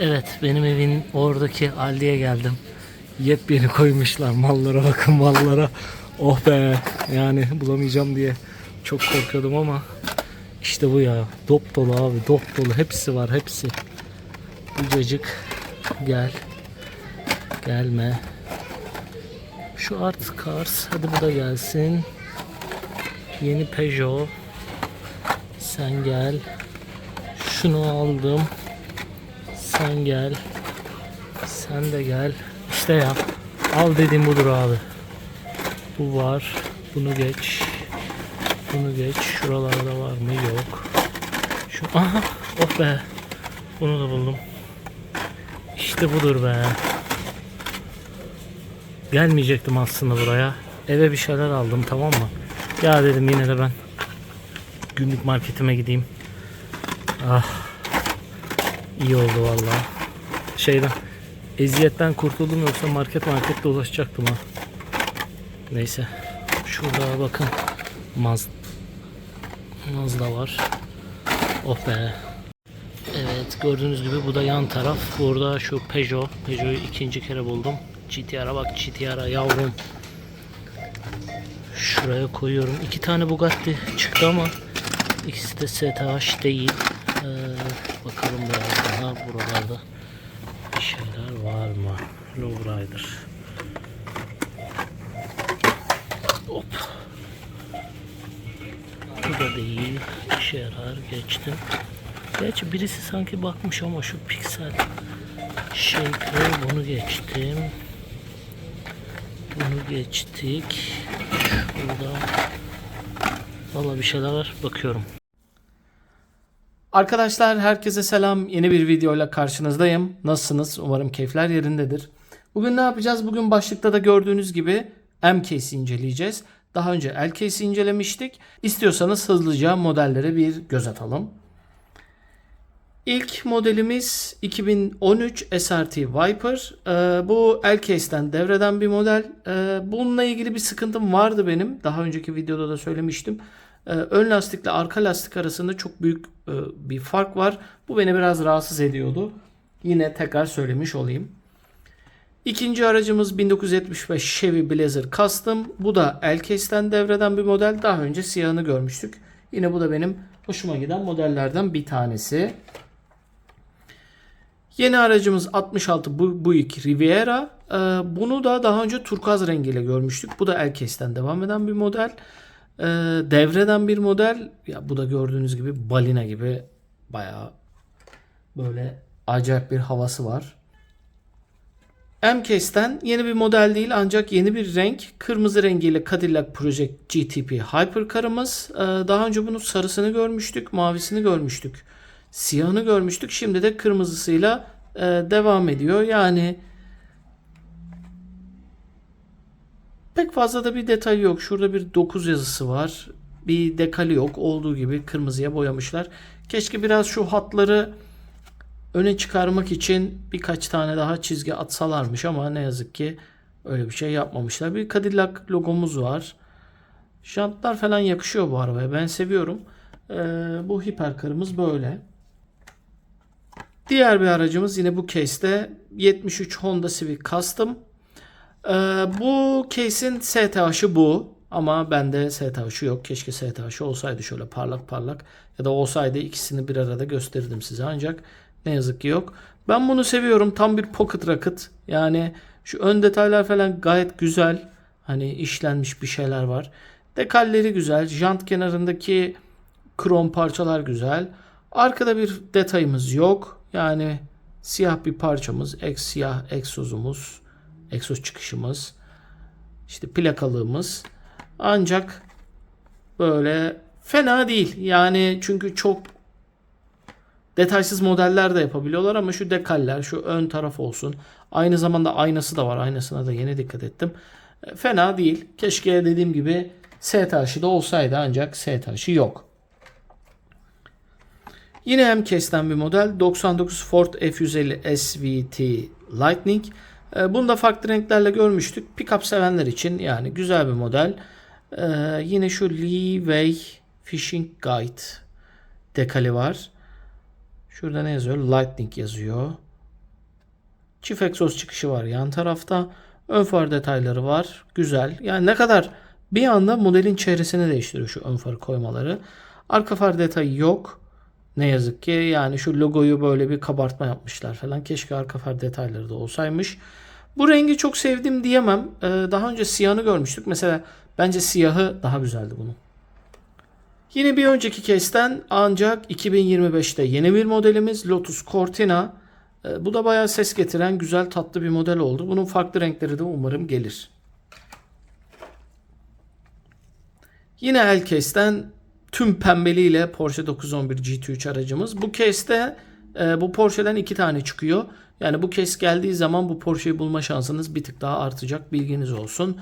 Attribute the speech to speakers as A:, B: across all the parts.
A: Evet benim evin oradaki Aldi'ye geldim. Yepyeni koymuşlar mallara bakın mallara. Oh be yani bulamayacağım diye çok korkuyordum ama işte bu ya dop dolu abi dop dolu hepsi var hepsi. Bucacık gel gelme. Şu Art Cars hadi bu da gelsin. Yeni Peugeot sen gel. Şunu aldım. Sen gel. Sen de gel. İşte ya. Al dediğim budur abi. Bu var. Bunu geç. Bunu geç. Şuralarda var mı? Yok. Şu aha. Oh be. Bunu da buldum. İşte budur be. Gelmeyecektim aslında buraya. Eve bir şeyler aldım tamam mı? Ya dedim yine de ben günlük marketime gideyim. Ah. İyi oldu valla. Şeyden eziyetten kurtuldum yoksa market market dolaşacaktım ha. Neyse. Şurada bakın. Maz Mazda var. Oh be. Evet gördüğünüz gibi bu da yan taraf. Burada şu Peugeot. Peugeot'u ikinci kere buldum. GTR'a bak GTR'a yavrum. Şuraya koyuyorum. İki tane Bugatti çıktı ama ikisi de STH değil. Ee, bakalım biraz daha buralarda bir şeyler var mı? Lowrider. Hop. Bu da değil. İşe yarar. Geçtim. Gerçi birisi sanki bakmış ama şu piksel shaper bunu geçtim. Bunu geçtik. Şurada Valla bir şeyler var. Bakıyorum. Arkadaşlar herkese selam. Yeni bir videoyla karşınızdayım. Nasılsınız? Umarım keyifler yerindedir. Bugün ne yapacağız? Bugün başlıkta da gördüğünüz gibi M-Case'i inceleyeceğiz. Daha önce L-Case'i incelemiştik. İstiyorsanız hızlıca modellere bir göz atalım. İlk modelimiz 2013 SRT Viper. Ee, bu L-Case'den devreden bir model. Ee, bununla ilgili bir sıkıntım vardı benim. Daha önceki videoda da söylemiştim. Ee, ön lastikle arka lastik arasında çok büyük e, bir fark var. Bu beni biraz rahatsız ediyordu. Yine tekrar söylemiş olayım. İkinci aracımız 1975 Chevy Blazer Custom. Bu da L-Case'den devreden bir model. Daha önce siyahını görmüştük. Yine bu da benim hoşuma giden modellerden bir tanesi. Yeni aracımız 66 Bu- Buick Riviera. Ee, bunu da daha önce turkuaz rengiyle görmüştük. Bu da L-Case'den devam eden bir model. Ee, devreden bir model. Ya bu da gördüğünüz gibi balina gibi bayağı böyle acayip bir havası var. M-Case'den yeni bir model değil ancak yeni bir renk. Kırmızı rengiyle Cadillac Project GTP Hypercar'ımız. Ee, daha önce bunun sarısını görmüştük, mavisini görmüştük. Siyahını görmüştük. Şimdi de kırmızısıyla e, devam ediyor. Yani pek fazla da bir detay yok. Şurada bir 9 yazısı var. Bir dekali yok. Olduğu gibi kırmızıya boyamışlar. Keşke biraz şu hatları öne çıkarmak için birkaç tane daha çizgi atsalarmış ama ne yazık ki öyle bir şey yapmamışlar. Bir Cadillac logomuz var. Jantlar falan yakışıyor bu arabaya. Ben seviyorum. Ee, bu hiperkarımız böyle. Diğer bir aracımız yine bu case'de 73 Honda Civic Custom. Ee, bu case'in STH'ı bu. Ama bende STH'ı yok. Keşke STH'ı olsaydı şöyle parlak parlak. Ya da olsaydı ikisini bir arada gösterirdim size. Ancak ne yazık ki yok. Ben bunu seviyorum. Tam bir pocket rocket. Yani şu ön detaylar falan gayet güzel. Hani işlenmiş bir şeyler var. Dekalleri güzel. Jant kenarındaki krom parçalar güzel. Arkada bir detayımız yok. Yani siyah bir parçamız, ek siyah egzozumuz, egzoz çıkışımız, işte plakalığımız. Ancak böyle fena değil. Yani çünkü çok detaysız modeller de yapabiliyorlar ama şu dekaller, şu ön taraf olsun. Aynı zamanda aynası da var. Aynasına da yeni dikkat ettim. E, Fena değil. Keşke dediğim gibi S taşı da olsaydı ancak S taşı yok. Yine M-Case'den bir model 99 Ford F150 SVT Lightning. Ee, Bunu da farklı renklerle görmüştük. Pickup sevenler için yani güzel bir model. Ee, yine şu Leeway Fishing Guide dekali var. Şurada ne yazıyor? Lightning yazıyor. Çift egzoz çıkışı var yan tarafta. Ön far detayları var. Güzel. Yani ne kadar bir anda modelin çehresini değiştiriyor şu ön farı koymaları. Arka far detayı yok. Ne yazık ki yani şu logoyu böyle bir kabartma yapmışlar falan. Keşke arka far detayları da olsaymış. Bu rengi çok sevdim diyemem. Ee, daha önce siyahını görmüştük. Mesela bence siyahı daha güzeldi bunun. Yine bir önceki case'ten ancak 2025'te yeni bir modelimiz Lotus Cortina. Ee, Bu da bayağı ses getiren güzel tatlı bir model oldu. Bunun farklı renkleri de umarım gelir. Yine Elcase'den tüm pembeliğiyle Porsche 911 GT3 aracımız. Bu case'te e, bu Porsche'den iki tane çıkıyor. Yani bu case geldiği zaman bu Porsche'yi bulma şansınız bir tık daha artacak. Bilginiz olsun.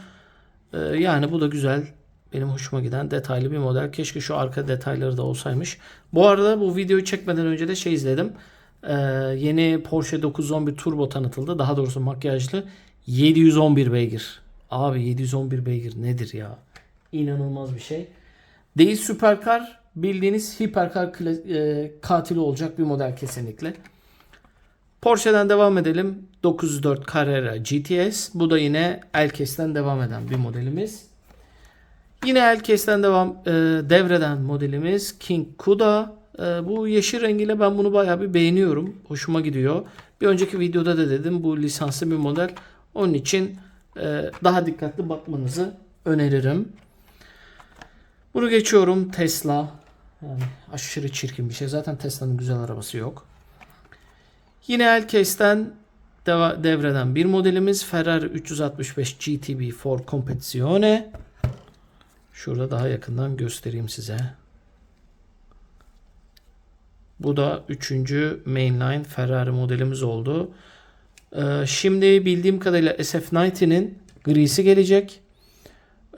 A: E, yani bu da güzel. Benim hoşuma giden detaylı bir model. Keşke şu arka detayları da olsaymış. Bu arada bu videoyu çekmeden önce de şey izledim. Ee, yeni Porsche 911 Turbo tanıtıldı. Daha doğrusu makyajlı 711 beygir. Abi 711 beygir nedir ya? İnanılmaz bir şey. Değil süperkar bildiğiniz hiperkar e, katili olacak bir model kesinlikle. Porsche'den devam edelim. 904 Carrera GTS. Bu da yine Elcase'den devam eden bir modelimiz. Yine Elcase'den devam e, devreden modelimiz King Kuda. E, bu yeşil rengiyle ben bunu bayağı bir beğeniyorum. Hoşuma gidiyor. Bir önceki videoda da dedim bu lisanslı bir model. Onun için e, daha dikkatli bakmanızı öneririm. Bunu geçiyorum. Tesla. Yani aşırı çirkin bir şey. Zaten Tesla'nın güzel arabası yok. Yine Elcase'den devreden bir modelimiz Ferrari 365 GTB for Competizione. Şurada daha yakından göstereyim size. Bu da üçüncü mainline Ferrari modelimiz oldu. Ee, şimdi bildiğim kadarıyla SF90'nin grisi gelecek.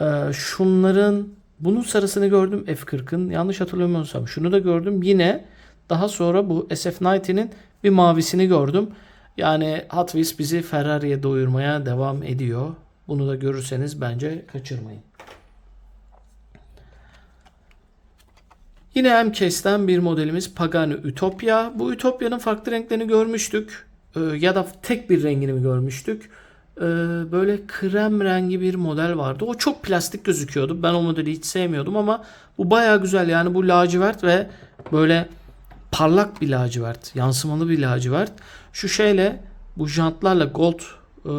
A: Ee, şunların bunun sarısını gördüm F40'ın. Yanlış hatırlamıyorsam şunu da gördüm. Yine daha sonra bu SF90'nin bir mavisini gördüm. Yani Hot Wheels bizi Ferrari'ye doyurmaya devam ediyor. Bunu da görürseniz bence kaçırmayın. Yine MCASE'den bir modelimiz Pagani Utopia. Bu Utopia'nın farklı renklerini görmüştük. Ee, ya da tek bir rengini görmüştük? Ee, böyle krem rengi bir model vardı. O çok plastik gözüküyordu. Ben o modeli hiç sevmiyordum ama bu baya güzel. Yani bu lacivert ve böyle parlak bir lacivert. Yansımalı bir lacivert. Şu şeyle bu jantlarla gold e,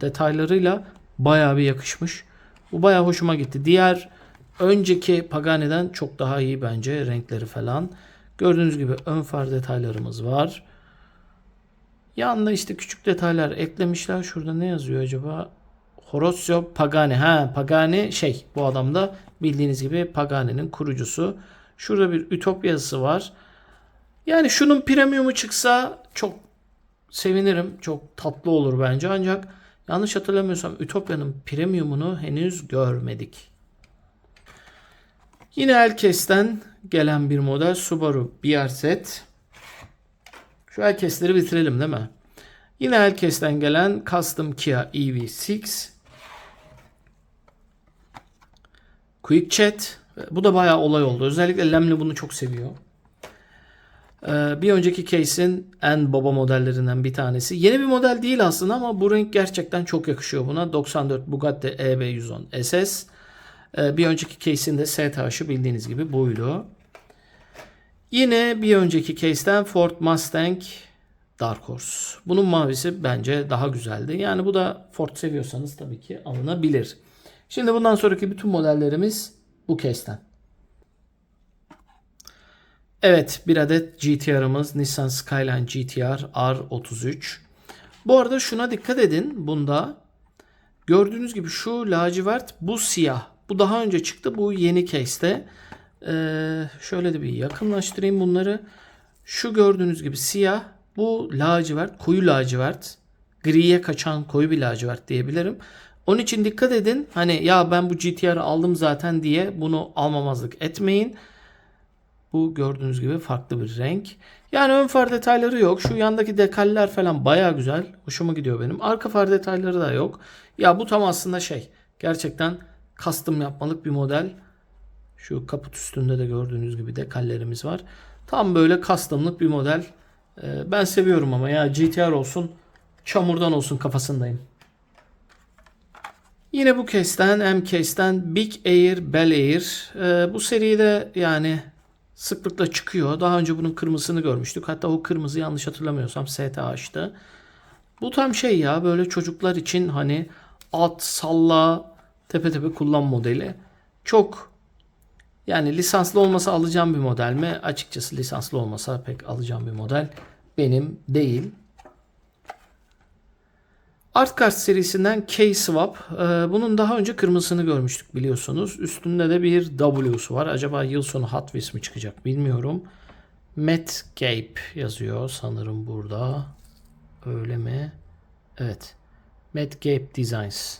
A: detaylarıyla baya bir yakışmış. Bu baya hoşuma gitti. Diğer önceki Pagani'den çok daha iyi bence renkleri falan. Gördüğünüz gibi ön far detaylarımız var. Yanında işte küçük detaylar eklemişler. Şurada ne yazıyor acaba? Horacio Pagani. Ha Pagani şey bu adam da bildiğiniz gibi Pagani'nin kurucusu. Şurada bir Ütopya var. Yani şunun premiumu çıksa çok sevinirim. Çok tatlı olur bence. Ancak yanlış hatırlamıyorsam Ütopya'nın premiumunu henüz görmedik. Yine Elcase'den gelen bir model Subaru BRZ. Şu Elcase'leri bitirelim değil mi? Yine Elcase'den gelen Custom Kia EV6. Quick Chat. Bu da bayağı olay oldu. Özellikle Lemli bunu çok seviyor. Ee, bir önceki case'in en baba modellerinden bir tanesi. Yeni bir model değil aslında ama bu renk gerçekten çok yakışıyor buna. 94 Bugatti E EB110 SS. Ee, bir önceki case'in de STH'ı bildiğiniz gibi buydu. Yine bir önceki case'ten Ford Mustang Dark Horse. Bunun mavisi bence daha güzeldi. Yani bu da Ford seviyorsanız tabii ki alınabilir. Şimdi bundan sonraki bütün modellerimiz bu case'ten. Evet bir adet GTR'ımız Nissan Skyline GTR R33. Bu arada şuna dikkat edin bunda. Gördüğünüz gibi şu lacivert bu siyah. Bu daha önce çıktı. Bu yeni case'te. Ee, şöyle de bir yakınlaştırayım bunları. Şu gördüğünüz gibi siyah. Bu lacivert. Koyu lacivert. Griye kaçan koyu bir lacivert diyebilirim. Onun için dikkat edin. Hani ya ben bu GTR'ı aldım zaten diye bunu almamazlık etmeyin. Bu gördüğünüz gibi farklı bir renk. Yani ön far detayları yok. Şu yandaki dekaller falan baya güzel. Hoşuma gidiyor benim. Arka far detayları da yok. Ya bu tam aslında şey. Gerçekten custom yapmalık bir model. Şu kaput üstünde de gördüğünüz gibi dekallerimiz var. Tam böyle customlık bir model. Ee, ben seviyorum ama ya GTR olsun çamurdan olsun kafasındayım. Yine bu case'ten, M case'ten Big Air, Bel Air. Ee, bu seride yani sıklıkla çıkıyor. Daha önce bunun kırmızısını görmüştük. Hatta o kırmızı yanlış hatırlamıyorsam STH'tı. Bu tam şey ya böyle çocuklar için hani at, salla, tepe tepe kullan modeli. Çok yani lisanslı olmasa alacağım bir model mi? Açıkçası lisanslı olmasa pek alacağım bir model benim değil. Artcard serisinden K-Swap. Ee, bunun daha önce kırmızısını görmüştük biliyorsunuz. Üstünde de bir W'su var. Acaba yıl sonu Hot Wheels mi çıkacak bilmiyorum. Metgape yazıyor sanırım burada. Öyle mi? Evet. Metgape Designs.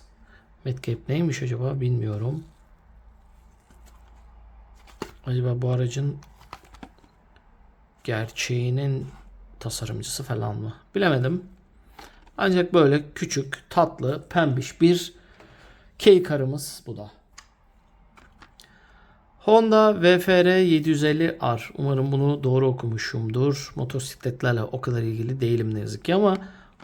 A: Metgape neymiş acaba bilmiyorum. Acaba bu aracın gerçeğinin tasarımcısı falan mı? Bilemedim. Ancak böyle küçük, tatlı, pembiş bir K-karımız bu da. Honda VFR 750R. Umarım bunu doğru okumuşumdur. Motosikletlerle o kadar ilgili değilim ne yazık ki ama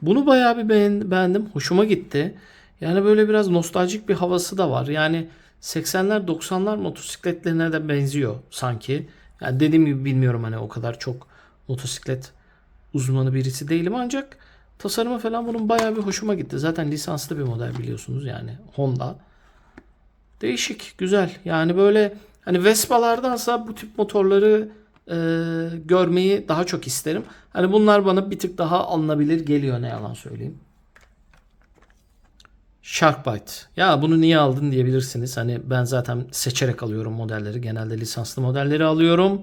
A: bunu bayağı bir beğen- beğendim. Hoşuma gitti. Yani böyle biraz nostaljik bir havası da var. Yani 80'ler 90'lar motosikletlerine de benziyor sanki. Yani dediğim gibi bilmiyorum hani o kadar çok motosiklet uzmanı birisi değilim ancak tasarımı falan bunun bayağı bir hoşuma gitti. Zaten lisanslı bir model biliyorsunuz yani Honda. Değişik, güzel. Yani böyle hani Vespa'lardansa bu tip motorları e, görmeyi daha çok isterim. Hani bunlar bana bir tık daha alınabilir geliyor ne yalan söyleyeyim. Sharkbite. Ya bunu niye aldın diyebilirsiniz. Hani ben zaten seçerek alıyorum modelleri. Genelde lisanslı modelleri alıyorum.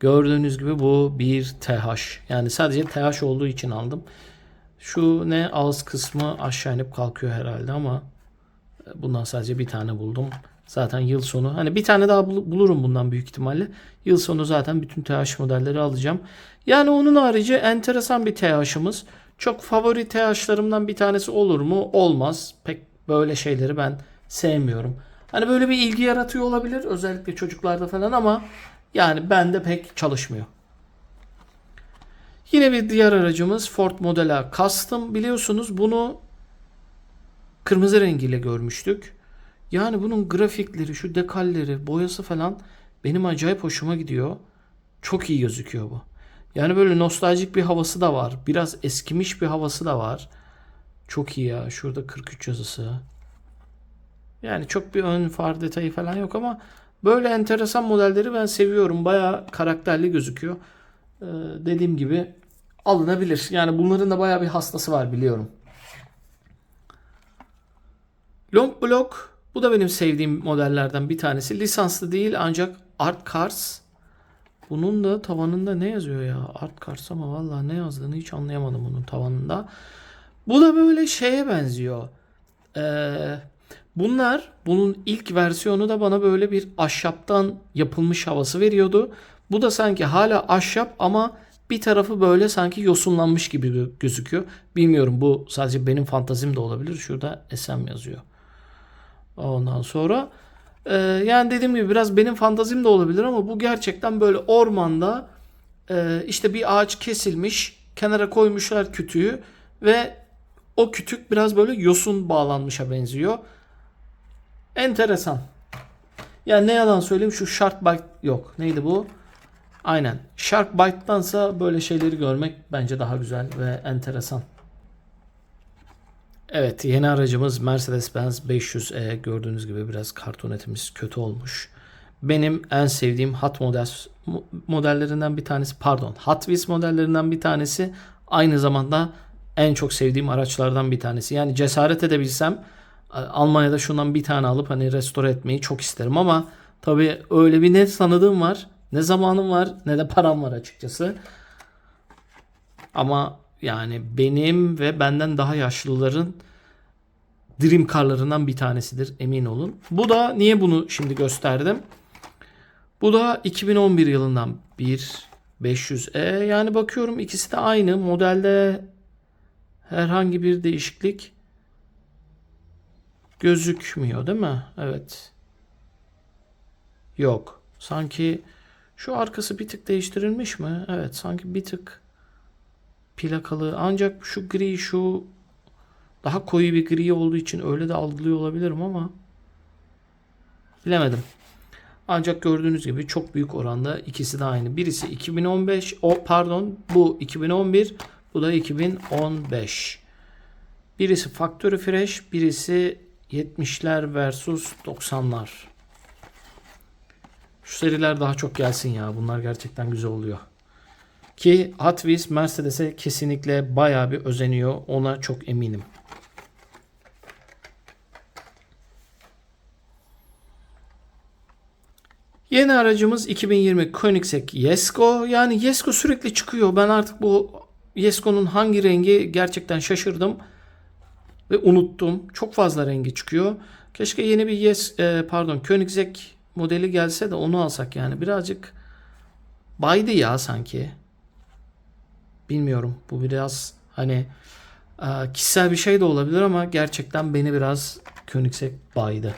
A: Gördüğünüz gibi bu bir TH. Yani sadece TH olduğu için aldım. Şu ne ağız kısmı aşağı inip kalkıyor herhalde ama bundan sadece bir tane buldum. Zaten yıl sonu hani bir tane daha bul- bulurum bundan büyük ihtimalle. Yıl sonu zaten bütün TH modelleri alacağım. Yani onun harici enteresan bir TH'ımız. Çok favori TH'larımdan bir tanesi olur mu? Olmaz. Pek böyle şeyleri ben sevmiyorum. Hani böyle bir ilgi yaratıyor olabilir özellikle çocuklarda falan ama yani bende pek çalışmıyor. Yine bir diğer aracımız Ford Model A Custom. Biliyorsunuz bunu kırmızı rengiyle görmüştük. Yani bunun grafikleri, şu dekalleri, boyası falan benim acayip hoşuma gidiyor. Çok iyi gözüküyor bu. Yani böyle nostaljik bir havası da var. Biraz eskimiş bir havası da var. Çok iyi ya. Şurada 43 yazısı. Yani çok bir ön far detayı falan yok ama böyle enteresan modelleri ben seviyorum. Bayağı karakterli gözüküyor. Ee, dediğim gibi alınabilir. Yani bunların da bayağı bir hastası var biliyorum. Long Block bu da benim sevdiğim modellerden bir tanesi. Lisanslı değil ancak Art Cars. Bunun da tavanında ne yazıyor ya? Art Cars ama vallahi ne yazdığını hiç anlayamadım bunun tavanında. Bu da böyle şeye benziyor. Ee, bunlar bunun ilk versiyonu da bana böyle bir ahşaptan yapılmış havası veriyordu. Bu da sanki hala ahşap ama bir tarafı böyle sanki yosunlanmış gibi gö- gözüküyor. Bilmiyorum bu sadece benim fantazim de olabilir. Şurada SM yazıyor. Ondan sonra e, yani dediğim gibi biraz benim fantazim de olabilir ama bu gerçekten böyle ormanda e, işte bir ağaç kesilmiş kenara koymuşlar kütüğü ve o kütük biraz böyle yosun bağlanmışa benziyor. Enteresan. Yani ne yalan söyleyeyim şu Shark Bite yok. Neydi bu? Aynen. Shark Bite'dansa böyle şeyleri görmek bence daha güzel ve enteresan. Evet yeni aracımız Mercedes-Benz 500E gördüğünüz gibi biraz kartonetimiz kötü olmuş. Benim en sevdiğim Hot Models mo- modellerinden bir tanesi pardon Hot Wheels modellerinden bir tanesi aynı zamanda en çok sevdiğim araçlardan bir tanesi. Yani cesaret edebilsem e, Almanya'da şundan bir tane alıp hani restore etmeyi çok isterim ama tabii öyle bir ne tanıdığım var ne zamanım var ne de param var açıkçası. Ama yani benim ve benden daha yaşlıların dream car'larından bir tanesidir emin olun. Bu da niye bunu şimdi gösterdim? Bu da 2011 yılından bir 500E. Yani bakıyorum ikisi de aynı. Modelde herhangi bir değişiklik gözükmüyor değil mi? Evet. Yok. Sanki şu arkası bir tık değiştirilmiş mi? Evet sanki bir tık plakalı. Ancak şu gri şu daha koyu bir gri olduğu için öyle de algılıyor olabilirim ama bilemedim. Ancak gördüğünüz gibi çok büyük oranda ikisi de aynı. Birisi 2015, o pardon bu 2011, bu da 2015. Birisi Factory Fresh, birisi 70'ler versus 90'lar. Şu seriler daha çok gelsin ya. Bunlar gerçekten güzel oluyor. Ki Hot Wheels Mercedes'e kesinlikle bayağı bir özeniyor. Ona çok eminim. Yeni aracımız 2020 Koenigsegg Jesko. Yani Jesko sürekli çıkıyor. Ben artık bu Jesko'nun hangi rengi gerçekten şaşırdım ve unuttum. Çok fazla rengi çıkıyor. Keşke yeni bir Yes e, pardon Koenigsegg modeli gelse de onu alsak yani. Birazcık baydı ya sanki. Bilmiyorum. Bu biraz hani e, kişisel bir şey de olabilir ama gerçekten beni biraz Koenigsegg baydı.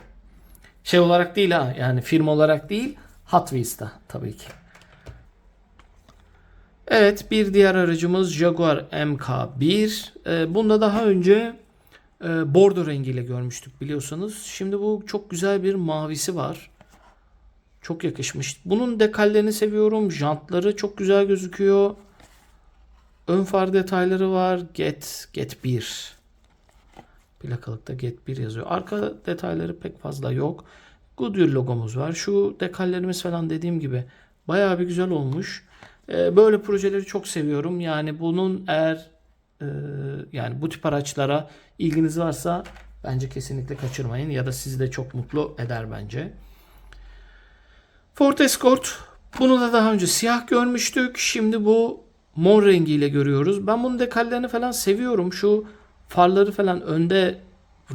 A: Şey olarak değil ha yani firma olarak değil Hot Wheels'ta tabii ki. Evet bir diğer aracımız Jaguar MK1. Ee, bunda daha önce e, bordo rengiyle görmüştük biliyorsanız. Şimdi bu çok güzel bir mavisi var. Çok yakışmış. Bunun dekallerini seviyorum. Jantları çok güzel gözüküyor. Ön far detayları var. Get Get 1. Plakalıkta Get 1 yazıyor. Arka detayları pek fazla yok. Goodyear logomuz var. Şu dekallerimiz falan dediğim gibi bayağı bir güzel olmuş. Ee, böyle projeleri çok seviyorum. Yani bunun eğer e, yani bu tip araçlara ilginiz varsa bence kesinlikle kaçırmayın ya da sizi de çok mutlu eder bence. Ford Escort bunu da daha önce siyah görmüştük. Şimdi bu mor rengiyle görüyoruz. Ben bunun dekallerini falan seviyorum. Şu farları falan önde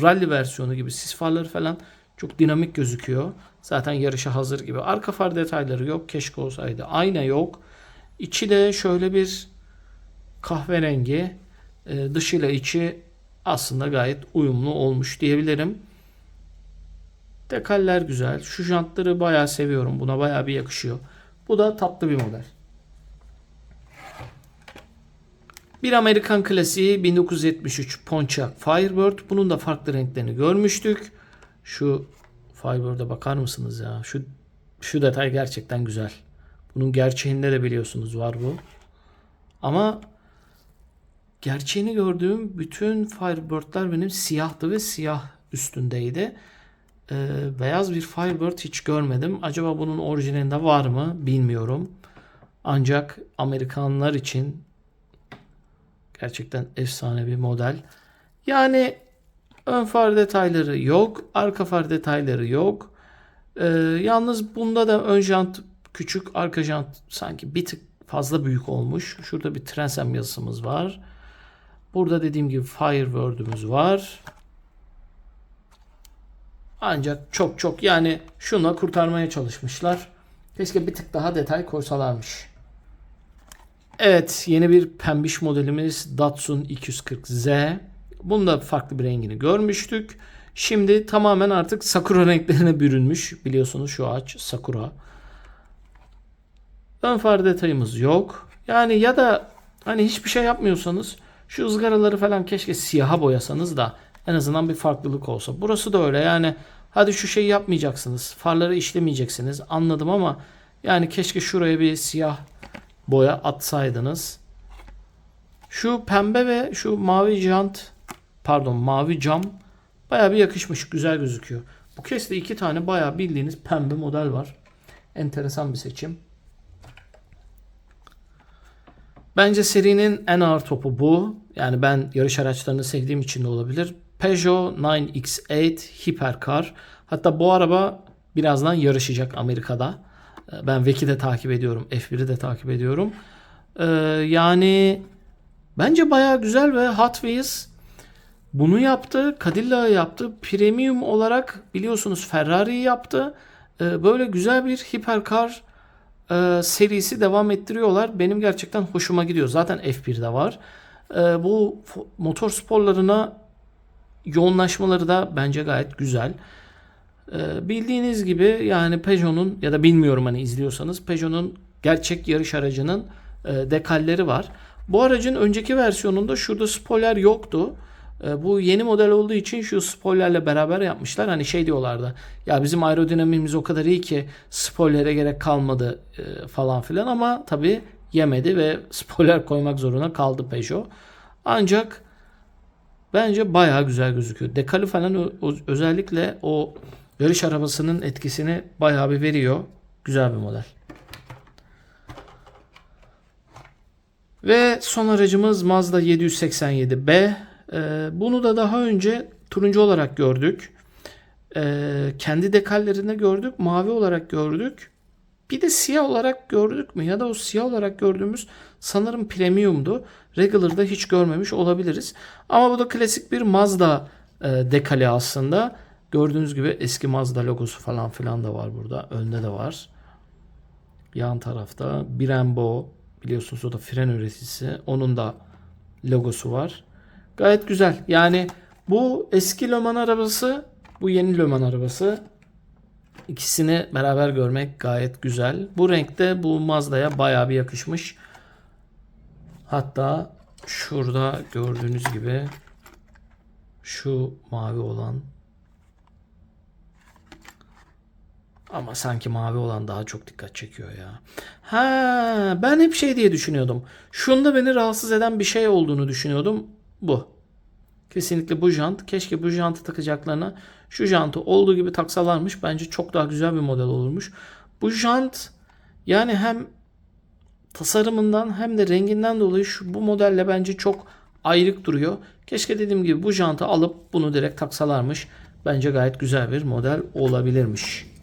A: rally versiyonu gibi sis farları falan çok dinamik gözüküyor. Zaten yarışa hazır gibi. Arka far detayları yok. Keşke olsaydı. Ayna yok. İçi de şöyle bir kahverengi. E, dışıyla içi aslında gayet uyumlu olmuş diyebilirim. Dekaller güzel. Şu jantları bayağı seviyorum. Buna bayağı bir yakışıyor. Bu da tatlı bir model. Bir Amerikan klasiği 1973 Pontiac Firebird. Bunun da farklı renklerini görmüştük. Şu Firebird'e bakar mısınız ya? Şu şu detay gerçekten güzel. Bunun gerçeğinde de biliyorsunuz var bu. Ama gerçeğini gördüğüm bütün Firebird'ler benim siyahtı ve siyah üstündeydi. Ee, beyaz bir Firebird hiç görmedim. Acaba bunun orijinalinde var mı bilmiyorum. Ancak Amerikanlar için gerçekten efsane bir model. Yani ön far detayları yok. Arka far detayları yok. Ee, yalnız bunda da ön jant küçük, arka jant sanki bir tık fazla büyük olmuş. Şurada bir Transam yazısımız var. Burada dediğim gibi Firebird var. Ancak çok çok yani şuna kurtarmaya çalışmışlar. Keşke bir tık daha detay koysalarmış. Evet yeni bir pembiş modelimiz Datsun 240Z. Bunda farklı bir rengini görmüştük. Şimdi tamamen artık sakura renklerine bürünmüş. Biliyorsunuz şu ağaç sakura. Ön far detayımız yok. Yani ya da hani hiçbir şey yapmıyorsanız şu ızgaraları falan keşke siyaha boyasanız da en azından bir farklılık olsa. Burası da öyle yani hadi şu şeyi yapmayacaksınız. Farları işlemeyeceksiniz. Anladım ama yani keşke şuraya bir siyah boya atsaydınız. Şu pembe ve şu mavi jant pardon mavi cam baya bir yakışmış. Güzel gözüküyor. Bu keste iki tane baya bildiğiniz pembe model var. Enteresan bir seçim. Bence serinin en ağır topu bu. Yani ben yarış araçlarını sevdiğim için de olabilir. Peugeot 9X8 Hypercar. Hatta bu araba birazdan yarışacak Amerika'da. Ben Vek'i de takip ediyorum. F1'i de takip ediyorum. Ee, yani bence baya güzel ve Hot Wheels bunu yaptı. Cadillac'ı yaptı. Premium olarak biliyorsunuz Ferrari'yi yaptı. Ee, böyle güzel bir Hypercar e, serisi devam ettiriyorlar. Benim gerçekten hoşuma gidiyor. Zaten F1'de var. E, bu motor sporlarına yoğunlaşmaları da bence gayet güzel. E, bildiğiniz gibi yani Peugeot'un ya da bilmiyorum hani izliyorsanız Peugeot'un gerçek yarış aracının e, dekalleri var. Bu aracın önceki versiyonunda şurada spoiler yoktu. E, Bu yeni model olduğu için şu spoilerle beraber yapmışlar. Hani şey diyorlardı. Ya bizim aerodinamimiz o kadar iyi ki spoilere gerek kalmadı e, falan filan ama tabii yemedi ve spoiler koymak zorunda kaldı Peugeot. Ancak bence bayağı güzel gözüküyor. Dekali falan özellikle o yarış arabasının etkisini bayağı bir veriyor. Güzel bir model. Ve son aracımız Mazda 787B. Ee, bunu da daha önce turuncu olarak gördük. Ee, kendi dekallerinde gördük. Mavi olarak gördük. Bir de siyah olarak gördük mü? Ya da o siyah olarak gördüğümüz sanırım premiumdu. Regular'da hiç görmemiş olabiliriz. Ama bu da klasik bir Mazda e, dekali aslında. Gördüğünüz gibi eski Mazda logosu falan filan da var burada. Önde de var. Yan tarafta Brembo biliyorsunuz o da fren üreticisi. Onun da logosu var. Gayet güzel. Yani bu eski Le Mans arabası, bu yeni Le Mans arabası. İkisini beraber görmek gayet güzel. Bu renkte bu Mazda'ya bayağı bir yakışmış. Hatta şurada gördüğünüz gibi şu mavi olan ama sanki mavi olan daha çok dikkat çekiyor ya. Ha, ben hep şey diye düşünüyordum. Şunda beni rahatsız eden bir şey olduğunu düşünüyordum. Bu. Kesinlikle bu jant. Keşke bu jantı takacaklarına şu jantı olduğu gibi taksalarmış. Bence çok daha güzel bir model olurmuş. Bu jant yani hem tasarımından hem de renginden dolayı şu bu modelle bence çok ayrık duruyor. Keşke dediğim gibi bu jantı alıp bunu direkt taksalarmış. Bence gayet güzel bir model olabilirmiş.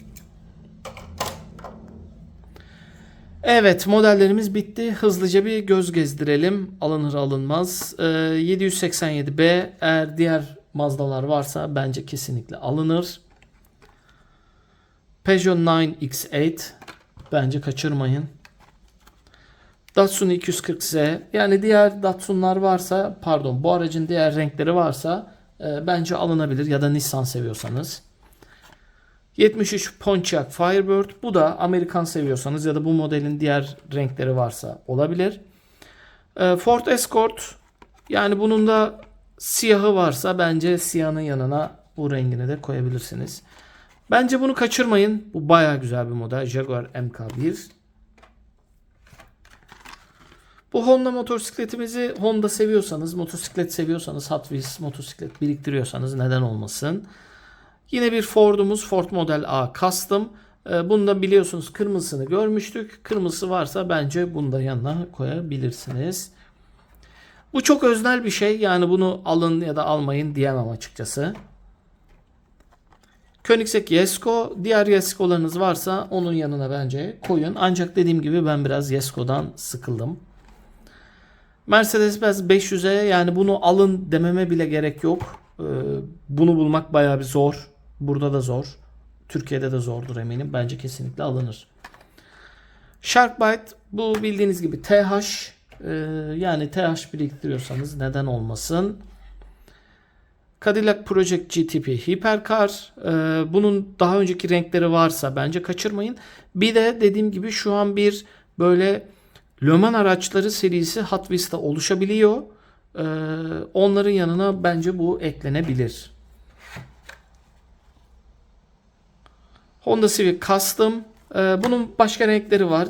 A: Evet modellerimiz bitti. Hızlıca bir göz gezdirelim. Alınır alınmaz. Ee, 787B eğer diğer Mazda'lar varsa bence kesinlikle alınır. Peugeot 9X8 bence kaçırmayın. Datsun 240Z yani diğer Datsun'lar varsa pardon bu aracın diğer renkleri varsa e, bence alınabilir ya da Nissan seviyorsanız. 73 Pontiac Firebird. Bu da Amerikan seviyorsanız ya da bu modelin diğer renkleri varsa olabilir. Ee, Ford Escort. Yani bunun da siyahı varsa bence siyahın yanına bu rengini de koyabilirsiniz. Bence bunu kaçırmayın. Bu baya güzel bir model. Jaguar MK1. Bu Honda motosikletimizi Honda seviyorsanız, motosiklet seviyorsanız, Hot Wheels motosiklet biriktiriyorsanız neden olmasın. Yine bir Ford'umuz Ford Model A Custom. Ee, Bunda biliyorsunuz kırmızısını görmüştük. Kırmızısı varsa bence bunu da yanına koyabilirsiniz. Bu çok öznel bir şey. Yani bunu alın ya da almayın diyemem açıkçası. Koenigsegg Jesko. Diğer Jesko'larınız varsa onun yanına bence koyun. Ancak dediğim gibi ben biraz Jesko'dan sıkıldım. Mercedes-Benz 500'e yani bunu alın dememe bile gerek yok. Ee, Bunu bulmak bayağı bir zor. Burada da zor. Türkiye'de de zordur eminim. Bence kesinlikle alınır. Sharkbite bu bildiğiniz gibi TH Ee, yani TH biriktiriyorsanız neden olmasın. Cadillac Project GTP Hypercar. Ee, bunun daha önceki renkleri varsa bence kaçırmayın. Bir de dediğim gibi şu an bir böyle Le Mans araçları serisi Hot Wheels'ta oluşabiliyor. Ee, onların yanına bence bu eklenebilir. Honda Civic Custom. Ee, bunun başka renkleri var.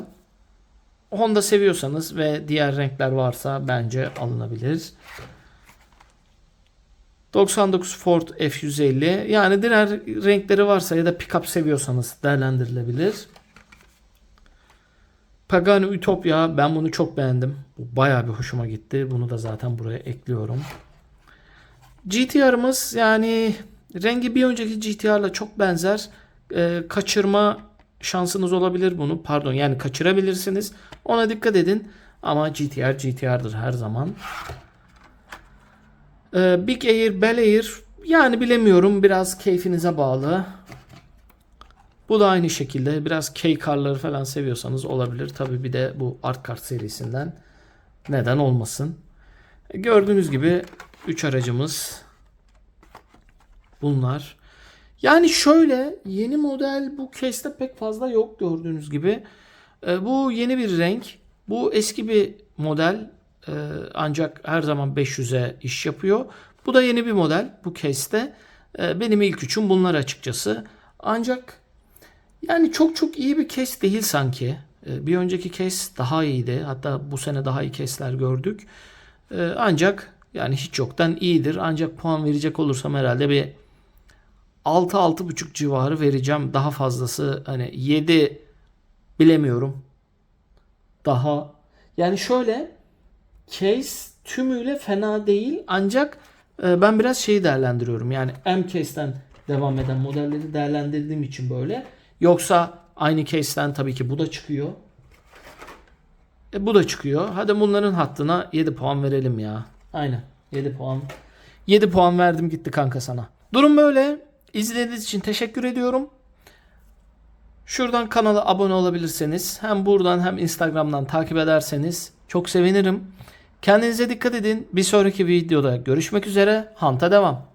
A: Honda seviyorsanız ve diğer renkler varsa bence alınabilir. 99 Ford F150 yani diğer renkleri varsa ya da pickup seviyorsanız değerlendirilebilir. Pagani Utopia ben bunu çok beğendim. Bu bayağı bir hoşuma gitti. Bunu da zaten buraya ekliyorum. GTR'ımız yani rengi bir önceki GTR'la çok benzer. Ee, kaçırma şansınız olabilir bunu. Pardon yani kaçırabilirsiniz. Ona dikkat edin. Ama GTR GTR'dır her zaman. Ee, Big Air, Bel Air yani bilemiyorum biraz keyfinize bağlı. Bu da aynı şekilde biraz K karları falan seviyorsanız olabilir. Tabi bir de bu Art Kart serisinden neden olmasın. E, Gördüğünüz gibi 3 aracımız bunlar. Yani şöyle yeni model bu case'te pek fazla yok gördüğünüz gibi. E, bu yeni bir renk. Bu eski bir model. Ee, ancak her zaman 500'e iş yapıyor. Bu da yeni bir model bu case'te. Ee, benim ilk üçüm bunlar açıkçası. Ancak yani çok çok iyi bir case değil sanki. Ee, bir önceki case daha iyiydi. Hatta bu sene daha iyi case'ler gördük. Ee, ancak yani hiç yoktan iyidir. Ancak puan verecek olursam herhalde bir 6-6,5 civarı vereceğim. Daha fazlası hani 7 bilemiyorum. Daha yani şöyle case tümüyle fena değil ancak e, ben biraz şeyi değerlendiriyorum. Yani M case'ten devam eden modelleri değerlendirdiğim için böyle. Yoksa aynı case'ten tabii ki bu da çıkıyor. E, bu da çıkıyor. Hadi bunların hattına 7 puan verelim ya. Aynen 7 puan. 7 puan verdim gitti kanka sana. Durum böyle. İzlediğiniz için teşekkür ediyorum. Şuradan kanala abone olabilirseniz hem buradan hem Instagram'dan takip ederseniz çok sevinirim. Kendinize dikkat edin. Bir sonraki videoda görüşmek üzere. Hanta devam.